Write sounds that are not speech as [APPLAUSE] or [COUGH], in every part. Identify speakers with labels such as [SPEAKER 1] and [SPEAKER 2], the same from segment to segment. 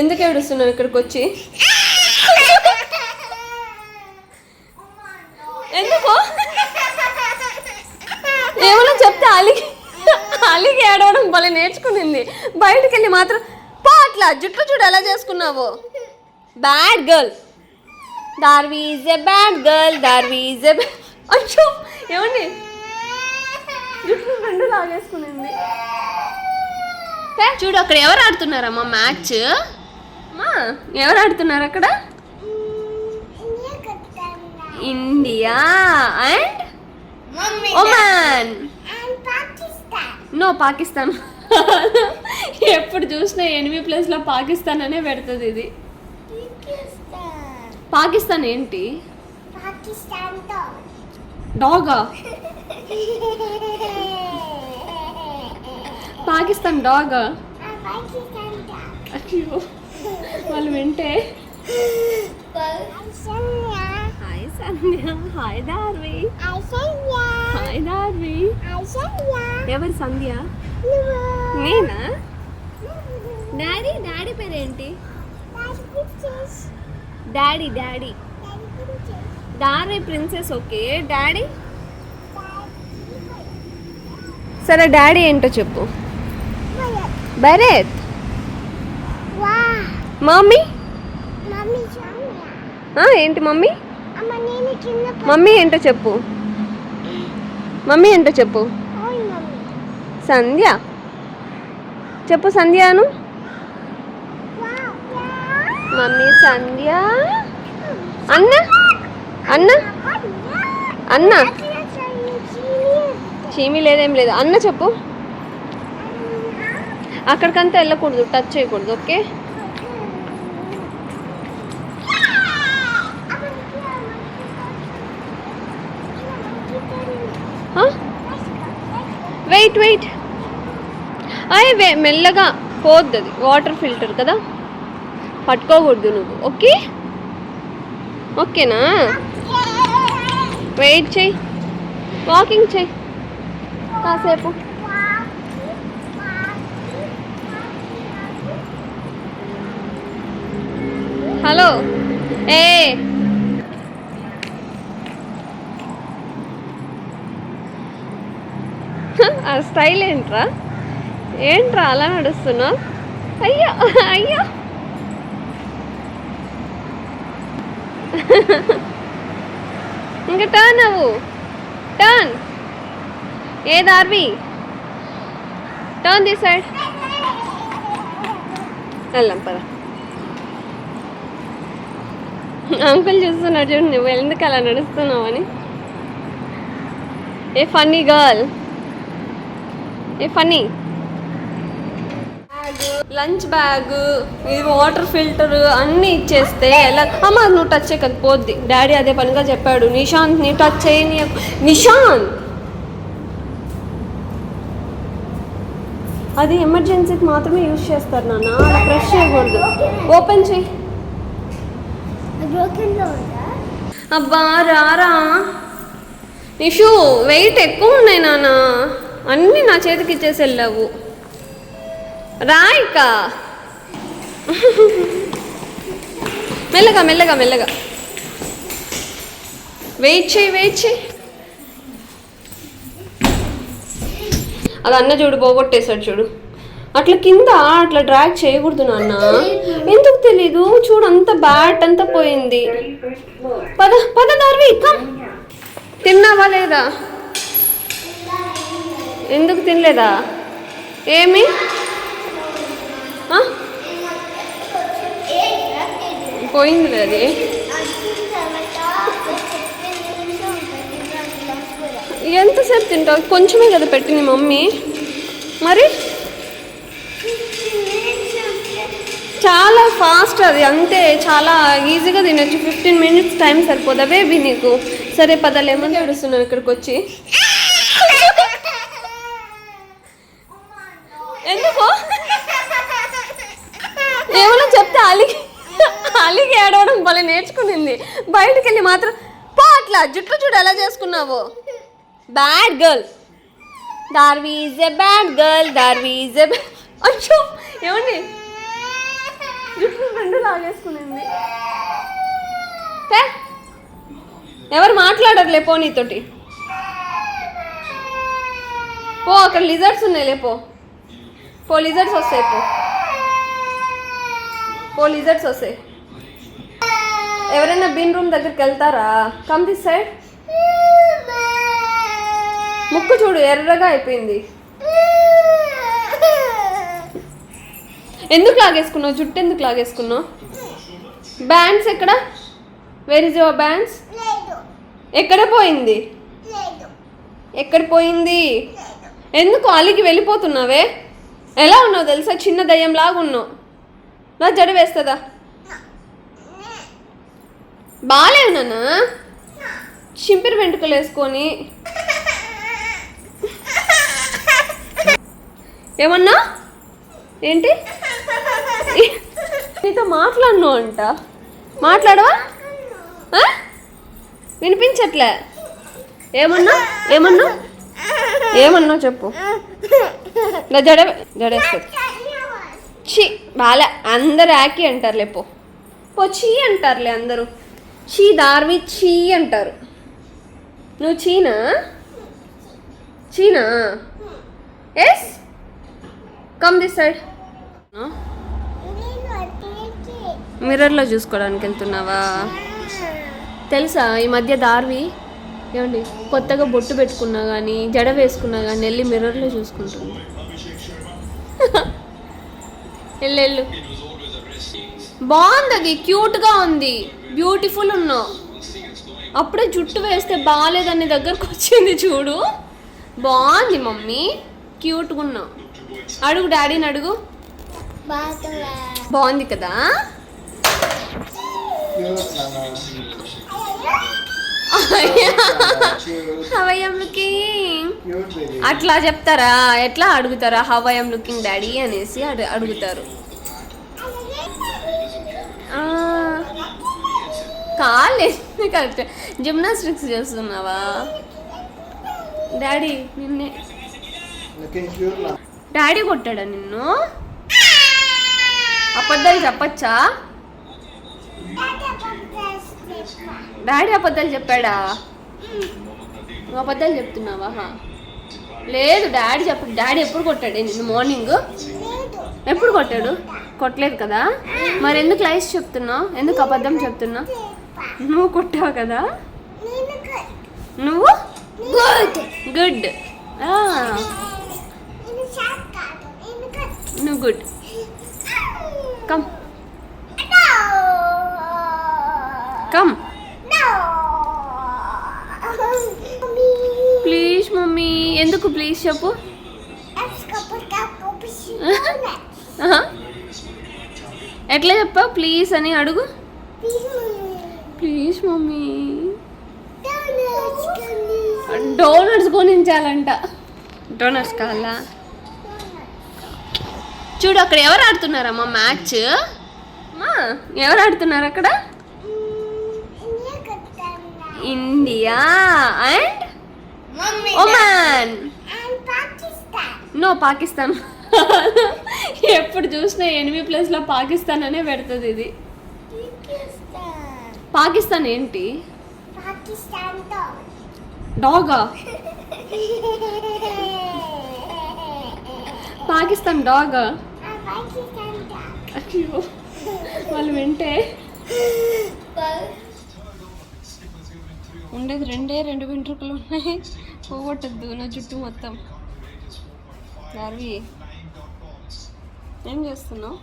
[SPEAKER 1] ఎందుకు ఏడుస్తున్నావు ఇక్కడికి వచ్చి? ఎందుకు? ఏమన్నా చెప్తే అలిగి అలిగి ఏడవడం భలే నేర్చుకునింది. బయటికి వెళ్ళి మాత్రం పా అట్లా జుట్టు చూడు ఎలా చేసుకున్నావు. Bad girl Dharvi is a bad girl Dharvi is a అచ్చో ఏమండి? జుట్టు రెండు లాగేసుకునింది. చూడు అక్కడ ఎవరు ఆడుతున్నారమ్మా? మ్యాచ్ ఎవరు ఆడుతున్నారు అక్కడ? India. And? Oman. No Pakistan. ఎప్పుడు చూసినా ఎనిమిది ప్లేస్లో పాకిస్తాన్ అనే పెడుతుంది ఇది. పాకిస్తాన్ ఏంటి? డాగా. పాకిస్తాన్ డాగా. అయ్యో. వాళ్ళు వింటే. Hi Sandhya hi Dharvi hi Dharvi ఎవరు సంధ్య? నేనా? డాడీ డాడీ పేరేంటి? Daddy daddy.
[SPEAKER 2] ప్రిన్సెస్
[SPEAKER 1] దారి ప్రిన్సెస్ ఓకే. డాడీ? సరే డాడీ ఏంటో చెప్పు. భరత్. మమ్మీ? ఏంటి మమ్మీ? మమ్మీ ఏంటో చెప్పు. మమ్మీ ఏంటో చెప్పు. సంధ్య? చెప్పు సంధ్యాను. మమ్మీ సంధ్య? అన్న? అన్న? అన్న? చీమి లేదేం లేదు. అన్న చెప్పు. అక్కడికంతా వెళ్ళకూడదు టచ్ చేయకూడదు ఓకే? Wait wait. అయ్యే వే మెల్లగా పోద్ది అది వాటర్ ఫిల్టర్ కదా? పట్టుకోకూడదు నువ్వు. ఓకే? ఓకేనా? వెయిట్ చెయ్యి వాకింగ్ చెయ్యి కాసేపు. హలో. ఏ ఆ స్టైల్ ఏంట్రా? ఏంట్రా అలా నడుస్తున్నావు అయ్యో అయ్యో. ఇంకా టర్న్ అవ్వు. టర్న్ ఏ దార్వి? టర్న్ ది సైడ్ వెళ్దాం పద. అంకుల్ చూస్తున్నాడు చూడు నువ్వు ఎందుకు అలా నడుస్తున్నావు అని? A funny girl a funny. Lunch bag ఇది వాటర్ ఫిల్టర్ అన్నీ ఇచ్చేస్తే ఎలా? అమ్మ నువ్వు టచ్ చేయక పోద్ది. డాడీ అదే పనిగా చెప్పాడు. నిశాంత్ నీ టచ్ చేయని నిశాంత్! అది ఎమర్జెన్సీకి మాత్రమే యూజ్ చేస్తారు నాన్న. అలా ప్రెస్ చేయకూడదు. ఓపెన్ చేయి. అబ్బా రారా. నిషు వెయిట్ ఎక్కువ ఉన్నాయి నాన్న. అన్నీ నా చేతికి ఇచ్చేసి వెళ్ళావు. రాయిక. మెల్లగా మెల్లగా మెల్లగా. వెయిట్ చేయి వెయిట్ చేయి. అది అన్న చూడు పోగొట్టేశాడు చూడు. అట్లా కింద అట్లా డ్రాగ్ చేయకూడదు నాన్న. ఎందుకు తెలీదు? చూడు అంత బ్యాట్ అంతా పోయింది. పద పద దార్వి కమ్ తిన్నావా లేదా? ఎందుకు తినలేదా? ఏమి? పోయింది అది. ఎంతసేపు తింటావు? కొంచెమే కదా పెట్టింది మమ్మీ. మరి? చాలా ఫాస్ట్ అది అంతే. చాలా ఈజీగా తినొచ్చు. ఫిఫ్టీన్ మినిట్స్ టైం సరిపోదా బేబీ నీకు? సరే పద లెమన్ ఏడుస్తున్నాను ఇక్కడికి వచ్చి ఎందుకు ఏమన్నా చెప్తే అలిగి అలిగి ఏడవడం భలే నేర్చుకునింది. బయటికి వెళ్ళి మాత్రం పో అట్లా జుట్టు చూడు ఎలా చేసుకున్నావు. Bad girl Dharvi is a bad girl Dharvi is a అచ్చో ఏమండి? జుట్టు రెండు లాగేసుకునింది. ఎవరు మాట్లాడరులే పో నీతోటి. పో అక్కడ లిజర్స్ ఉన్నాయి లేపో పో లిజర్స్ వస్తాయి పో. పో లిజర్డ్స్ వస్తాయి. ఎవరైనా బిన్ రూమ్ దగ్గరికి వెళ్తారా? కమ్ దిస్ సైడ్ ముక్కు చూడు ఎర్రగా అయిపోయింది. ఎందుకు లాగేసుకున్నావు? జుట్టు ఎందుకు లాగేసుకున్నావు? బ్యాండ్స్ ఎక్కడ? వేర్ ఇస్ యువర్ బ్యాండ్స్ ఎక్కడ పోయింది? ఎక్కడ పోయింది? ఎందుకు అలిగి వెళ్ళిపోతున్నావే? ఎలా ఉన్నావు తెలుసా? చిన్న దయ్యంలాగా ఉన్నావు. నా జడ వేస్తుందా? బాగాలేవు నాన్న. చింపిరి వెంట్రుకలు వేసుకొని. ఏమన్నా? ఏంటి? నీతో మాట్లాడను అంట. మాట్లాడవా? వినిపించట్లే. ఏమన్నా? ఏమన్నా? ఏమన్నా చెప్పు. జడ జడేస్తుంది చీ బాలే. అందరు యాకి అంటారులే పో. పో చీ అంటారులే అందరూ. చీ దార్వి చీ అంటారు. నువ్వు చీనా? చీనా? ఎస్ కమ్ దిస్ సైడ్ మిర్రర్లో చూసుకోవడానికి వెళ్తున్నావా? తెలుసా ఈ మధ్య దార్వి ఏమండి కొత్తగా బొట్టు పెట్టుకున్నా కానీ జడ వేసుకున్నా కానీ వెళ్ళి మిర్రర్లో చూసుకుంటుంది. [LAUGHS] వెళ్ళు వెళ్ళు. బాగుంది అది క్యూట్గా ఉంది. బ్యూటిఫుల్ ఉన్నావు అప్పుడే జుట్టు వేస్తే బాగాలేదని దగ్గరకు వచ్చింది చూడు. బాగుంది మమ్మీ. క్యూట్గా ఉన్నావు అడుగు డాడీని అడుగు. బాగుంది కదా? హౌ లుకింగ్ అట్లా చెప్తారా? ఎట్లా అడుగుతారా? How I'm looking daddy? అనేసి అడు- అడుగుతారు. ఆ, కరెక్ట్. జిమ్నాస్టిక్స్ చేస్తున్నావా? డాడీ నిన్నే డాడీ కొట్టాడా నిన్ను? అబద్ధాలు చెప్పచ్చా? డాడీ అబద్ధాలు చెప్పాడా? నువ్వు అబద్ధాలు చెప్తున్నావా? లేదు డాడీ చెప్ప డాడీ ఎప్పుడు కొట్టాడే నిన్ను? మార్నింగ్? ఎప్పుడు కొట్టాడు? కొట్టలేదు కదా? మరి ఎందుకు లైస్ చెప్తున్నావు ఎందుకు అబద్ధం చెప్తున్నావు నువ్వు కొట్టావు కదా? నువ్వు?
[SPEAKER 2] గుడ్.
[SPEAKER 1] నువ్వు good. Come. Come. Please mummy ఎందుకు ప్లీజ్ చెప్పు? ఎట్లా చెప్పావు? ప్లీజ్ అని అడుగు. Please mummy. డోనట్స్ కొనించాలంట. డోనట్స్ కావాలా? చూడు అక్కడ ఎవరు ఆడుతున్నారమ్మా మ్యాచ్ అమ్మా ఎవరు ఆడుతున్నారు అక్కడ? India and Oman no Pakistan ఎప్పుడు చూసినా ఎనిమిది ప్లేస్లో పాకిస్తాన్ అనే పెడుతుంది ఇది. పాకిస్తాన్. ఏంటి? డాగా? పాకిస్తాన్ డాగా? అయ్యో వాళ్ళు వింటే. ఉండేది రెండే రెండు వెంట్రుకలు ఉన్నాయి. పోగొట్టద్దు నా జుట్టు మొత్తం. గార్వి ఏం చేస్తున్నావు?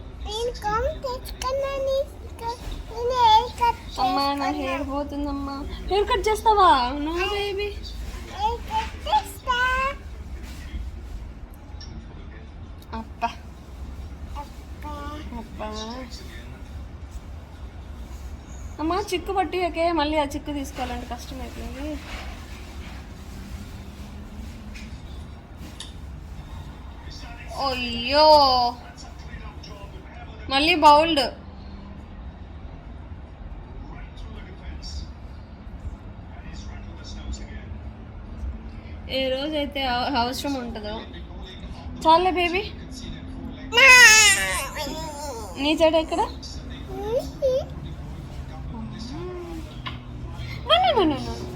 [SPEAKER 1] అమ్మా నా హెయిర్ పోతుందమ్మా. హెయిర్ కట్ చేస్తావా? No baby. అప్ప. అప్ప. అమ్మా చిక్కు పట్టియకే మళ్ళీ ఆ చిక్కు తీసుకోవాలంటే కష్టమైపోయింది. అయ్యో. మళ్ళీ బౌల్డ్. ఏ రోజైతే అవ- అవసరం ఉంటుందో. చాలే బేబీ. నీ జడ ఎక్కడ? no.